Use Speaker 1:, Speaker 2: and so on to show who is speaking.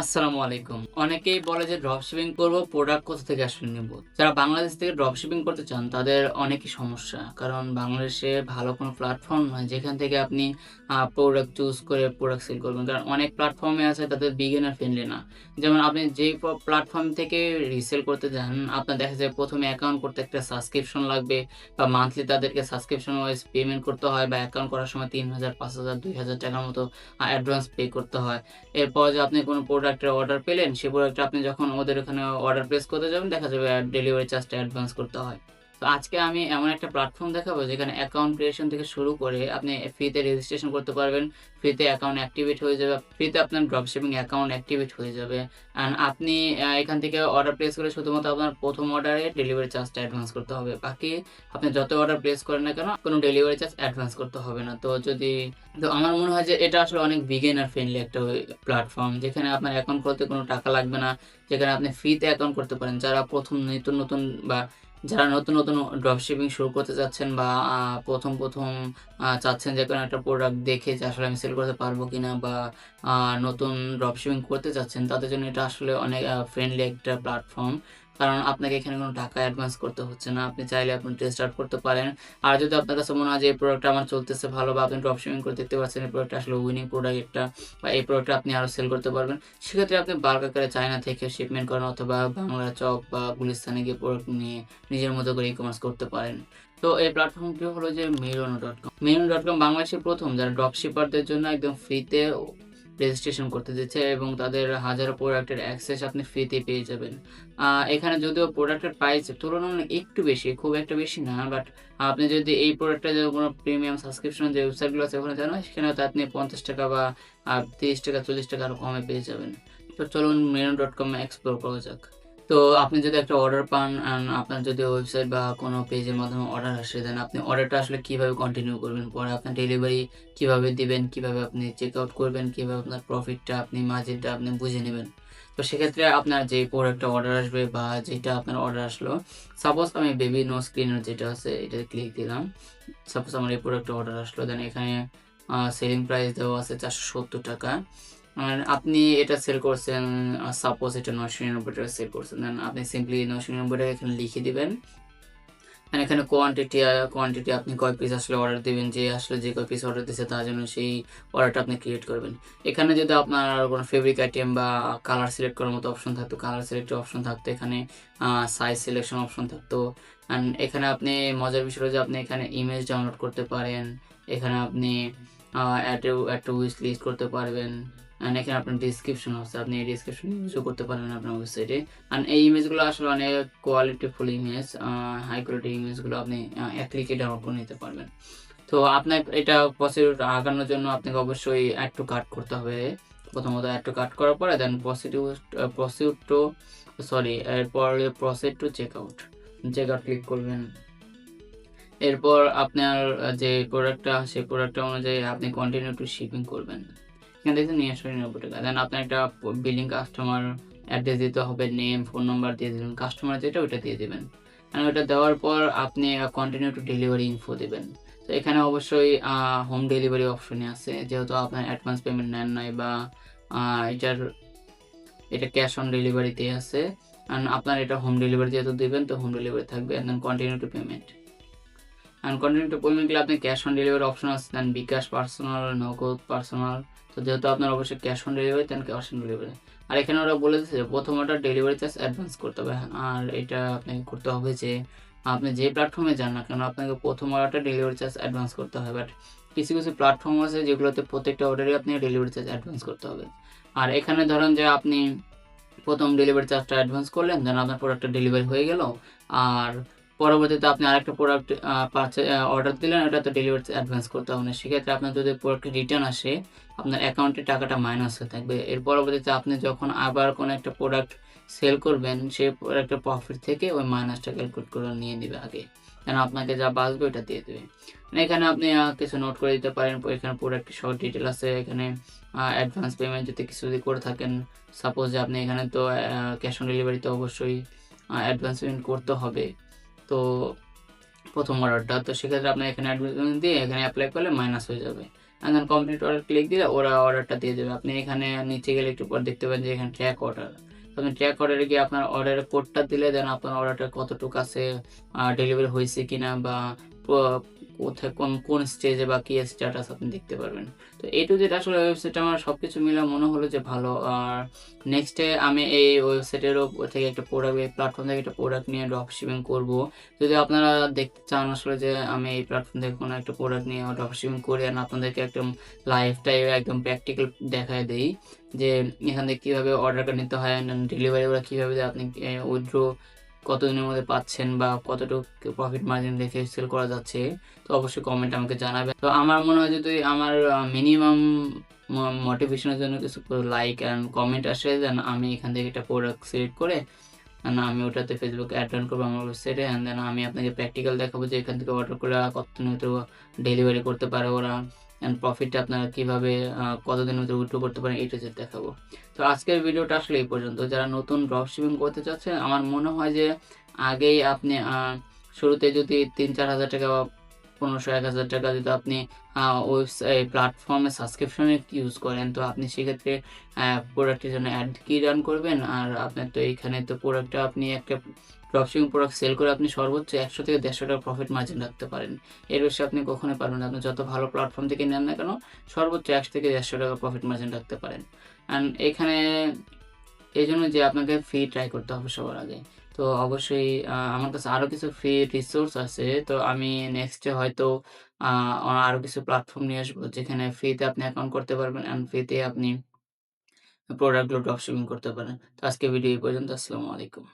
Speaker 1: আসসালামু আলাইকুম। অনেকেই বলে যে ড্রপ শিপিং করব প্রোডাক্ট কোথা থেকে আসলে নেব? যারা বাংলাদেশ থেকে ড্রপ শিপিং করতে চান, তাদের অনেকই সমস্যা। কারণ বাংলাদেশে ভালো কোনো প্ল্যাটফর্ম নয় যেখান থেকে আপনি প্রোডাক্ট চুজ করে প্রোডাক্ট সেল করবেন। কারণ অনেক প্ল্যাটফর্মে আছে তাদের বিগিনার ফ্রেন্ডলি না। যেমন আপনি যে প্ল্যাটফর্ম থেকে রিসেল করতে যান, আপনার দেখা যায় প্রথমে অ্যাকাউন্ট করতে একটা সাবস্ক্রিপশন লাগবে বা মান্থলি তাদেরকে সাবস্ক্রিপশন ওয়াইজ পেমেন্ট করতে হয় বা অ্যাকাউন্ট করার সময় তিন হাজার, পাঁচ হাজার, দুই হাজার টাকার মতো অ্যাডভান্স পে করতে হয়। এরপর যে আপনি কোনো প্রোডাক্টের অর্ডার পেলেন সেই প্রোডাক্টটা আপনি যখন ওদের ওখানে অর্ডার প্লেস করতে যাবেন, দেখা যাবে ডেলিভারি চার্জটা অ্যাডভান্স করতে হয়। তো আজকে আমি এমন একটা প্ল্যাটফর্ম দেখাবো যেখানে অ্যাকাউন্ট ক্রিয়েশন থেকে শুরু করে আপনি ফ্রিতে রেজিস্ট্রেশন করতে পারবেন ফ্রিতে অ্যাকাউন্ট অ্যাক্টিভেট হয়ে যাবে ফ্রিতে আপনার ড্রপ শিপিং অ্যাকাউন্ট অ্যাক্টিভেট হয়ে যাবে। অ্যান্ড আপনি এখান থেকে অর্ডার প্লেস করে শুধুমাত্র আপনার প্রথম অর্ডারে ডেলিভারি চার্জটা অ্যাডভান্স করতে হবে। বাকি আপনি যত অর্ডার প্লেস করেন না কেন, কোনো ডেলিভারি চার্জ অ্যাডভান্স করতে হবে না। তো যদি, তো আমার মনে হয় যে এটা আসলে অনেক বিগিনার ফ্রেন্ডলি একটা প্ল্যাটফর্ম যেখানে আপনার অ্যাকাউন্ট খুলতে কোনো টাকা লাগবে না, যেখানে আপনি ফ্রিতে অ্যাকাউন্ট করতে পারেন। যারা প্রথম নতুন নতুন বা যারা নতুন নতুন ড্রপ শিপিং শুরু করতে চাচ্ছেন বা প্রথম প্রথম চাচ্ছেন যে কোনো একটা প্রোডাক্ট দেখে যে আসলে আমি সেল করতে পারব কি না বা নতুন ড্রপ শিপিং করতে চাচ্ছেন তাদের জন্য এটা আসলে অনেক ফ্রেন্ডলি একটা প্ল্যাটফর্ম কারণ আপনাকে এখানে কোনো টাকা অ্যাডভান্স করতে হচ্ছে না। আপনি চাইলে আপনি টেস্ট স্টার্ট করতে পারেন। আর যদি আপনার কাছে মনে হয় যে, এই প্রোডাক্টটা আমার চলতেছে ভালো বা আপনি ড্রপ শিপিং করে দেখতে পাচ্ছেন, এই প্রোডাক্টটা আসলে উইনিং প্রোডাক্ট একটা বা এই প্রোডাক্টটা আপনি আরও সেল করতে পারবেন, সেক্ষেত্রে আপনি বাল্ক আকারে চায়না থেকে শিপমেন্ট করেন অথবা বাংলা চক বা গুলিস্তানে গিয়ে প্রোডাক্ট নিয়ে নিজের মতো করে ই কমার্স করতে পারেন। তো এই প্ল্যাটফর্মটি হলো যে মেরোনো ডট কম মেরোনো ডট কম বাংলাদেশের প্রথম যারা ড্রপ শিপারদের জন্য একদম ফ্রিতে রেজিস্ট্রেশন করতে দিচ্ছে এবং তাদের হাজারো প্রোডাক্টের অ্যাক্সেস আপনি ফ্রিতে পেয়ে যাবেন। এখানে যদিও প্রোডাক্টের প্রাইস তুলনামূলক একটু বেশি, খুব একটা বেশি না বাট আপনি যদি এই প্রোডাক্টটা যে কোনো প্রিমিয়াম সাবস্ক্রিপশন যে ওয়েবসাইটগুলো আছে ওখানে জানো সেখানে হয়তো আপনি পঞ্চাশ টাকা বা তিরিশ টাকা, চল্লিশ টাকা আরও কমে পেয়ে যাবেন। তো চলুন মেরন ডট কম এক্সপ্লোর করা যাক। তো আপনি যদি একটা অর্ডার পান আপনার যদি ওয়েবসাইট বা কোনো পেজের মাধ্যমে অর্ডার আসে দেন আপনি অর্ডারটা আসলে কীভাবে কন্টিনিউ করবেন? পরে আপনার ডেলিভারি কীভাবে দিবেন? কীভাবে আপনি চেক আউট করবেন? কীভাবে আপনার প্রফিটটা আপনি মার্জিনটা আপনি বুঝে নেবেন? তো সেক্ষেত্রে আপনার যে প্রোডাক্টটা অর্ডার আসবে বা যেটা আপনার অর্ডার আসলো সাপোজ আমি বেবি নো স্ক্রিনের যেটা আছে, এটা ক্লিক দিলাম। সাপোজ আমার এই প্রোডাক্টটা অর্ডার আসলো দেন এখানে সেলিং প্রাইস দেওয়া আছে চারশো সত্তর টাকা। আপনি এটা সেল করছেন সাপোজ এটা নশো নিরানব্বই সেল করছেন দেন আপনি সিম্পলি নশো নিরানব্বই এখানে লিখে দিবেন। এখানে কোয়ান্টিটি কোয়ান্টিটি আপনি কয় পিস আসলে অর্ডার দিবেন, যে আসলে যে কয় পিস অর্ডার দিচ্ছে তার জন্য সেই অর্ডারটা আপনি ক্রিয়েট করবেন। এখানে যদি আপনার কোনো ফেব্রিক আইটেম বা কালার সিলেক্ট করার মতো অপশন থাকতো কালার সিলেক্টের অপশন থাকতো, এখানে সাইজ সিলেকশন অপশন থাকতো। অ্যান্ড এখানে আপনি মজার বিষয় যে আপনি এখানে ইমেজ ডাউনলোড করতে পারেন, এখানে আপনি একটা একটা উইশ লিস্ট করতে পারবেন। অ্যান্ড এখানে আপনার ডিসক্রিপশন আছে, আপনি এই ডিসক্রিপশন ইউজও করতে পারেন আপনার ওয়েবসাইটে অ্যান্ড এই ইমেজগুলো আসলে অনেক কোয়ালিটিফুল ইমেজ হাই কোয়ালিটি ইমেজগুলো আপনি এক ক্লিকে ডাউনলোড করে নিতে পারবেন। তো আপনার এটা প্রসিডিউর আগানোর জন্য আপনাকে অবশ্যই অ্যাড টু কাট করতে হবে। প্রথমত অ্যাড টু কাট করার পরে then procedure procedure to sorry এরপর proceed to check out check out click করবেন। এরপর আপনার যে প্রোডাক্টটা সেই প্রোডাক্টটা অনুযায়ী আপনি কন্টিনিউ টু শিপিং করবেন। এখানে দেখছেন নিরাশি নিরানব্বই টাকা। দেন আপনার একটা বিলিং কাস্টমার অ্যাড্রেস দিতে হবে নেম ফোন নাম্বার দিয়ে দেবেন কাস্টমার যেটা ওইটা দিয়ে দেবেন। আর ওটা দেওয়ার পর আপনি কন্টিনিউ টু ডেলিভারি ইনফো দেবেন। তো এখানে অবশ্যই হোম ডেলিভারি অপশনে আছে। যেহেতু আপনার অ্যাডভান্স পেমেন্ট নেন নাই বা এটার, এটা ক্যাশ অন ডেলিভারিতে আছে। আপনার এটা হোম ডেলিভারি যেহেতু দেবেন, তো হোম ডেলিভারি থাকবে। And then continue to payment and continue to payment গেলে আপনি ক্যাশ অন ডেলিভারি অপশন আছে দেন বিকাশ পার্সোনাল নগদ পার্সোনাল তো যেহেতু আপনার অবশ্যই cash on delivery then cash on delivery আর এখানে ওরা বলে দিচ্ছে প্রথম অর্ডার ডেলিভারি চার্জ অ্যাডভান্স করতে হবে। আর এটা আপনাকে করতে হবে যে, আপনি যে প্ল্যাটফর্মে যান না কেন, আপনাকে প্রথম অর্ডারটা ডেলিভারি চার্জ অ্যাডভান্স করতে হবে। বাট কিছু কিছু প্ল্যাটফর্ম আছে যেগুলোতে প্রত্যেকটা অর্ডারে আপনি ডেলিভারি চার্জ অ্যাডভান্স করতে হবে। আর এখানে ধরেন যে আপনি প্রথম ডেলিভারি চার্জটা অ্যাডভান্স করলেন দেন আপনার প্রোডাক্টটা ডেলিভারি হয়ে গেল। আর পরবর্তীতে আপনি আরেকটা প্রোডাক্ট অর্ডার দিলেন ওটা তো ডেলিভারি অ্যাডভান্স করতে হবে না। সেক্ষেত্রে আপনার যদি প্রোডাক্ট রিটার্ন আসে, আপনার অ্যাকাউন্টে টাকাটা মাইনাস হয়ে থাকবে। এর পরবর্তীতে আপনি যখন আবার কোনো একটা প্রোডাক্ট সেল করবেন, সেই প্রোডাক্টের প্রফিট থেকে ওই মাইনাসটা ক্যালকুলেট করে নিয়ে নেবে আগে। কেন? আপনাকে যা বাঁচবে ওটা দিয়ে দেবে। মানে এখানে আপনি কিছু নোট করে দিতে পারেন, এখানে প্রোডাক্টের সব ডিটেল আছে, এখানে অ্যাডভান্স পেমেন্ট যদি কিছু যদি করে থাকেন সাপোজ যে আপনি এখানে তো ক্যাশ অন ডেলিভারিতে অবশ্যই অ্যাডভান্স পেমেন্ট করতে হবে। তো প্রথম অর্ডারটা তো সেক্ষেত্রে আপনার এখানে অ্যাডমিশন দিয়ে এখানে অ্যাপ্লাই করলে মাইনাস হয়ে যাবে and then complete order click দিলে ওরা অর্ডারটা দিয়ে দেবে। আপনি এখানে নিচে গেলে একটু পর দেখতে পাবেন যে এখানে ট্র্যাক অর্ডার। আপনি ট্র্যাক অর্ডারে গিয়ে আপনার অর্ডারের কোডটা দিলে দেন আপনার অর্ডারটা কতটুকু আছে, ডেলিভারি হয়েছে কিনা বা কোথায় কোন, কোন স্টেজে বা কি স্ট্যাটাস আপনি দেখতে পারবেন। তো A to Z আসলে ওয়েবসাইটটা আমার সব কিছু মিলে মনে হলো যে ভালো। আর নেক্সটে আমি এই ওয়েবসাইটেরও থেকে একটা প্রোডাক্ট এই প্ল্যাটফর্ম থেকে একটা প্রোডাক্ট নিয়ে ড্রপ শিপিং করব যদি আপনারা দেখতে চান আসলে যে আমি এই প্ল্যাটফর্ম থেকে কোনো একটা প্রোডাক্ট নিয়ে ড্রপ শিপিং করি অ্যান্ড আপনাদেরকে একদম লাইভ টাইম একদম প্র্যাকটিক্যাল দেখায় দেই যে এখান থেকে কীভাবে অর্ডারটা নিতে হয় ডেলিভারি ওরা কীভাবে আপনি এ উইথড্র কতদিনের মধ্যে পাচ্ছেন বা কতটুকু প্রফিট মার্জিন রেখে সেল করা যাচ্ছে। তো অবশ্যই কমেন্টে আমাকে জানাবেন। তো আমার মনে হয় যদি আমার মিনিমাম মোটিভেশনের জন্য কিছু লাইক অ্যান্ড কমেন্ট আসে দেন আমি এখান থেকে একটা প্রোডাক্ট সিলেক্ট করে অ্যান্ড আমি ওটাতে ফেসবুকে অ্যাড রান করব আমার ওয়েবসাইটে অ্যান্ড দেন আমি আপনাকে প্র্যাকটিক্যাল দেখাবো যে এখান থেকে অর্ডার করে কত ডেলিভারি করতে পারে ওরা অ্যান্ড প্রফিটটা আপনারা কীভাবে কতদিনের ভিতরে উইথড্র করতে পারেন to Z দেখাবো। তো আজকের ভিডিওটা আসলে এই পর্যন্ত। যারা নতুন ড্রপ শিপিং করতে চাচ্ছেন আমার মনে হয় যে আগেই আপনি শুরুতে যদি ৩-৪ হাজার টাকা বা ১৫০০-১,০০০ টাকা যদি আপনি আ ওয়েবসাই প্ল্যাটফর্মে সাবস্ক্রিপশনে ইউজ করেন তো আপনি সেক্ষেত্রে প্রোডাক্টের জন্য অ্যাড কি রান করবেন আর আপনার তো এইখানে তো প্রোডাক্টটা আপনি একটা ড্রপ শিপিং প্রোডাক্ট সেল করে আপনি সর্বোচ্চ ১০০ থেকে ১৫০ টাকা প্রফিট মার্জিন রাখতে পারেন। এর বেশি আপনি কখনোই পারবেন না। আপনি যত ভালো প্ল্যাটফর্ম থেকে নেন না কেন, সর্বোচ্চ ১০০ থেকে ১৫০ টাকা প্রফিট মার্জিন রাখতে পারেন। অ্যান্ড এখানে এই জন্য যে আপনাকে ফ্রি ট্রাই করতে হবে সবার আগে। তো অবশ্যই আমার কাছে আরও কিছু ফ্রি রিসোর্স আছে। তো আমি নেক্সটে হয়তো আরও কিছু প্ল্যাটফর্ম নিয়ে আসব যেখানে ফ্রিতে আপনি অ্যাকাউন্ট করতে পারবেন অ্যান্ড ফ্রিতে আপনি প্রোডাক্টগুলো ড্রপ শিপিং করতে পারেন। তো আজকে ভিডিও এই পর্যন্ত। আসসালামু আলাইকুম।